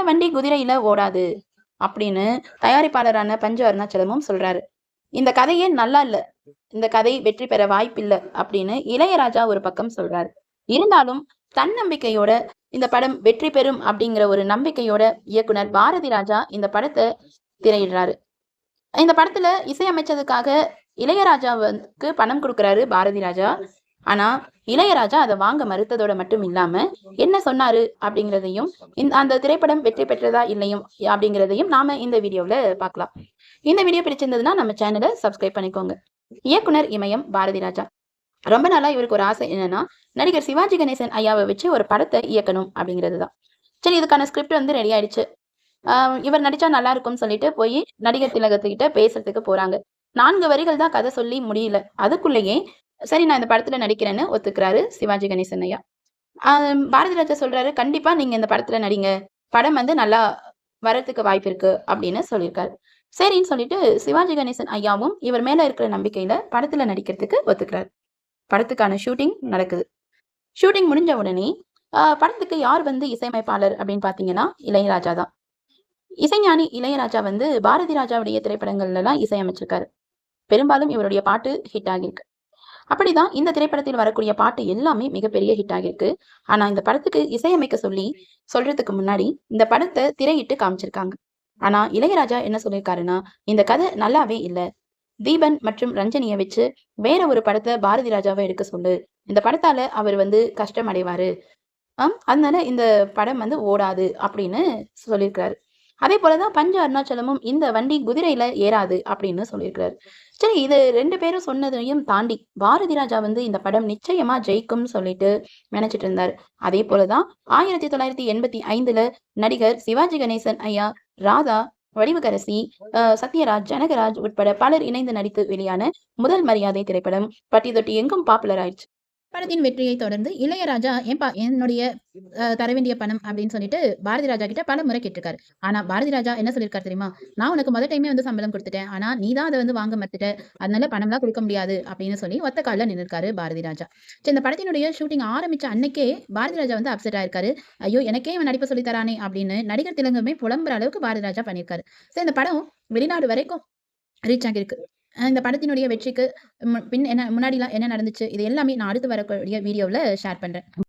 இந்த வண்டி குதிரையில ஓடாது அப்படின்னு தயாரிப்பாளரான பஞ்சு அருணாச்சலமும் சொல்றாரு. இந்த கதையே நல்லா இல்ல. இந்த கதை வெற்றி பெற வாய்ப்பில்லை அப்படின்னு இளையராஜா ஒரு பக்கம் சொல்றாரு. இருந்தாலும் தன்னம்பிக்கையோட இந்த படம் வெற்றி பெறும் அப்படிங்கிற ஒரு நம்பிக்கையோட இயக்குனர் பாரதி ராஜா இந்த படத்தை திரையிடுறாரு. இந்த படத்துல இசையமைச்சதுக்காக இளையராஜாவுக்கு பணம் கொடுக்குறாரு பாரதி ராஜா. ஆனா இளையராஜா அதை வாங்க மறுத்ததோட மட்டும் இல்லாம என்ன சொன்னாரு அப்படிங்கிறதையும் இந்த அந்த திரைப்படம் வெற்றி பெற்றதா இல்லையும் அப்படிங்கிறதையும் நாம இந்த வீடியோவில் பார்க்கலாம். இந்த வீடியோ பிடிச்சிருந்ததுன்னா நம்ம சேனலை சப்ஸ்கிரைப் பண்ணிக்கோங்க. இயக்குனர் இமயம் பாரதி ராஜா. ரொம்ப நாளா இவருக்கு ஒரு ஆசை என்னன்னா நடிகர் சிவாஜி கணேசன் ஐயாவை வச்சு ஒரு படத்தை இயக்கணும் அப்படிங்கிறது தான் சரி இதுக்கான ஸ்கிரிப்ட் வந்து ரெடி ஆயிடுச்சு. ஆஹ் இவர் நடிச்சா நல்லா இருக்கும்னு சொல்லிட்டு போய் நடிகர் திலகத்துக்கிட்ட பேசுறதுக்கு போறாங்க. நான்கு வரிகள் தான் கதை சொல்லி முடியல. அதுக்குள்ளேயே சரி நான் இந்த படத்துல நடிக்கிறேன்னு ஒத்துக்கிறாரு சிவாஜி கணேசன் ஐயா. பாரதி ராஜா சொல்றாரு கண்டிப்பா நீங்க இந்த படத்துல நடிங்க. படம் வந்து நல்லா வரத்துக்கு வாய்ப்பு இருக்கு அப்படின்னு சொல்லியிருக்காரு. சரின்னு சொல்லிட்டு சிவாஜி கணேசன் ஐயாவும் இவர் மேல இருக்கிற நம்பிக்கையில படத்துல நடிக்கிறதுக்கு ஒத்துக்கிறாரு. படத்துக்கான ஷூட்டிங் நடக்குது. ஷூட்டிங் முடிஞ்ச உடனே படத்துக்கு யார் வந்து இசையமைப்பாளர் அப்படின்னு பாத்தீங்கன்னா இளையராஜா தான். இசைஞானி இளையராஜா வந்து பாரதி ராஜாவுடைய திரைப்படங்கள்ல எல்லாம் இசையமைச்சிருக்காரு. பெரும்பாலும் இவருடைய பாட்டு ஹிட் ஆகியிருக்கு. அப்படிதான் இந்த திரைப்படத்தில் வரக்கூடிய பாட்டு எல்லாமே மிகப்பெரிய ஹிட் ஆகியிருக்கு. ஆனா இந்த படத்துக்கு இசையமைக்க சொல்லி சொல்றதுக்கு முன்னாடி இந்த படத்தை திரையிட்டு காமிச்சிருக்காங்க. ஆனா இளையராஜா என்ன சொல்லியிருக்காருன்னா இந்த கதை நல்லாவே இல்லை. தீபன் மற்றும் ரஞ்சனியை வச்சு வேற ஒரு படத்தை பாரதி ராஜாவை எடுக்க சொல்லு. இந்த படத்தால அவர் வந்து கஷ்டம் அடைவாரு ஆம் அதனால இந்த படம் வந்து ஓடாது அப்படின்னு சொல்லியிருக்கிறாரு அதே போலதான் பஞ்ச அருணாச்சலமும் இந்த வண்டி குதிரையில ஏறாது அப்படின்னு சொல்லியிருக்கிறாரு. சரி இது ரெண்டு பேரும் சொன்னதையும் தாண்டி பாரதி ராஜா வந்து இந்த படம் நிச்சயமா ஜெயிக்கும்னு சொல்லிட்டு நினைச்சிட்டு இருந்தார். அதே போலதான் ஆயிரத்தி தொள்ளாயிரத்தி எண்பத்தி ஐந்துல நடிகர் சிவாஜி கணேசன் ஐயா ராதா வடிவகரசி சத்யராஜ் ஜனகராஜ் உட்பட பலர் இணைந்து நடித்து வெளியான முதல் மரியாதை திரைப்படம் பட்டி தொட்டி எங்கும் பாப்புலர் ஆயிடுச்சு. படத்தின் வெற்றியை தொடர்ந்து இளையராஜா ஏன்பா என்னுடைய அஹ், தர வேண்டிய பணம் அப்படின்னு சொல்லிட்டு பாரதி ராஜா கிட்ட பல முறை கேட்டிருக்காரு. ஆனா பாரதி ராஜா என்ன சொல்லியிருக்காரு தெரியுமா? நான் உனக்கு முதல் டைமே வந்து சம்பளம் கொடுத்துட்டேன். ஆனா நீ தான் அதை வந்து வாங்க மறுத்துட்ட. அதனால பணம்லாம் கொடுக்க முடியாது அப்படின்னு சொல்லி ஒத்த காலில் நின்றுருக்காரு பாரதி ராஜா சரி இந்த படத்தினுடைய ஷூட்டிங் ஆரம்பிச்ச அன்னைக்கே பாரதி ராஜா வந்து அப்செட் ஆயிருக்காரு. ஐயோ எனக்கே இவன் நடிப்பு சொல்லித்தரானே அப்படின்னு நடிகர் திலங்குமே புலம்புற அளவுக்கு பாரதி ராஜா பண்ணியிருக்காரு சரி இந்த படம் வெளிநாடு வரைக்கும் ரீச் ஆகியிருக்கு. இந்த படத்தினுடைய வெற்றிக்கு மு- பின் என்ன முன்னாடிலாம் என்ன நடந்துச்சு இது எல்லாமே நான் அடுத்து வரக்கூடிய வீடியோவில் ஷேர் பண்ணுறேன்